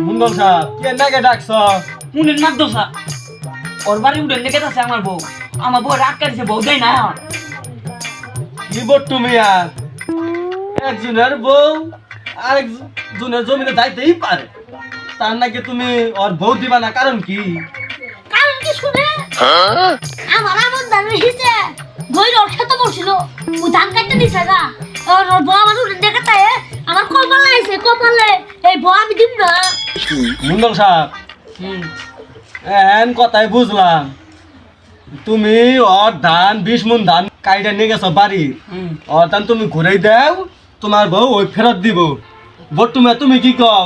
মুন্ডল সাহেব কে নাকে ডাকছ? উনি নাক দোষা ওর বাড়ি উঠে লেগে আছে আমার বউ। আমার বউ রাগ কাটছে বউ দেয় না। কি বট তুমি আর? একজনের বউ আরেকজনের জমিনে যাইতেই পারে। তার নাকি তুমি ওর বউ দিবা না কারণ কি? কারণ কি শুনে? আমার আমন ধান রয়েছে বই ওর খেতে বসছিল। ও ধান কাটতে দিছে ওর ওর বউ আমার উঠে দেখাতে আমার কপালে আছে কপালে। এই বউ আমি দিব না। মুন্ডল সাহেব। এন কথাই বুঝলাম। তুমি ওর ধান বিশ মন ধান কাইটা নিয়ে গেছো বাড়ি। ওর ধান তুমি ঘুরে দাও তোমার বউ ওই ফেরত দিব। বট্টুমে তুমি কি কও?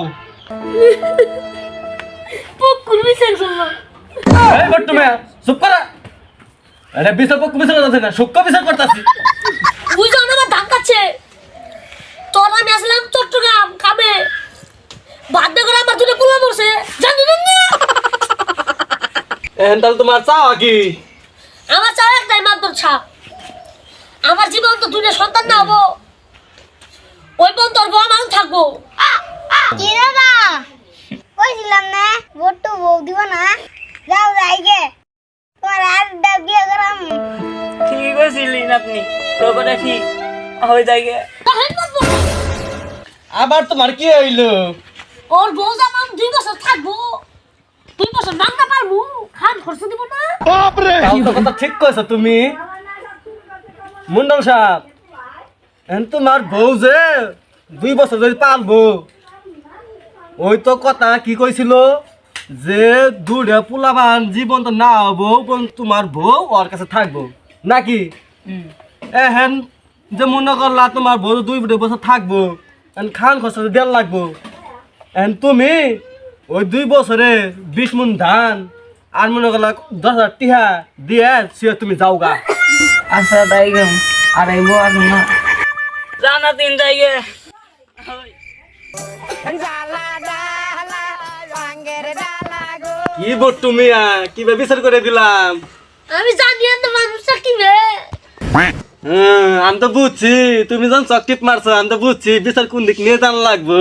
পুকুর বিচার করলাম এই বট্টুমে চুপ করা। আরে বিচার পক্ষ বিচার করতেছে না? সূক্ষ্ম বিচার করতেছি। বুঝো না আমার ধান কাটছে তোর আমি আসলাম চট্টগ্রাম কামে বাধ্য করে আমার দুটো কুলা পড়ছে জানি না এখন তাহলে তোমার চাওয়া কি? আমার চাও একটাই মাত্র ছাপ আমার জীবন তো দুটো সন্তান না হব ওই পর্যন্ত তোর বউ মানুষ থাকব। কি দাদা কইছিলাম না বট্টু বউ দিব না। যাও যাই গে। তোমার আর ডাক দিয়ে গরম ঠিক কইছিলি আপনি। তোকে দেখি হয়ে যায় গে। আবার তোমার কি হইল? ওর বউ যেমন দুই বছর থাকব। দুই বছর মাংনা পারব। খান খরচ দিব না। তাও তো কথা ঠিক কইছো তুমি। মুন্ডল সাহেব এখন তোমার বউ যে দুই বছর যদি পালবো। ওই তো কথা কি কইছিল? যে দুধে পোলাবান জীবন তো না হব তোমার বউ ওর কাছে থাকব। নাকি? হুম। এহেন যে মনে করলা তোমার বউ দুই বছর থাকব খান খরচ দেড় লাগবো এখন তুমি ওই দুই বছরে বিশ মন ধান আর মনে করলা দশ হাজার টিহা দিয়ে সে তুমি যাও গা আচ্ছা তাই আর আইবো আর না। জানা তিন যাই গে। কি বট তুমি কি বিচার করে দিলাম? আমি জানি না মানুষ কিবে হ্যাঁ আমি তো বুঝছি। তুমি যখন চকটিপ মারছো আমি তো বুঝছি। বিচার কোন দিক নিয়ে জান লাগবো।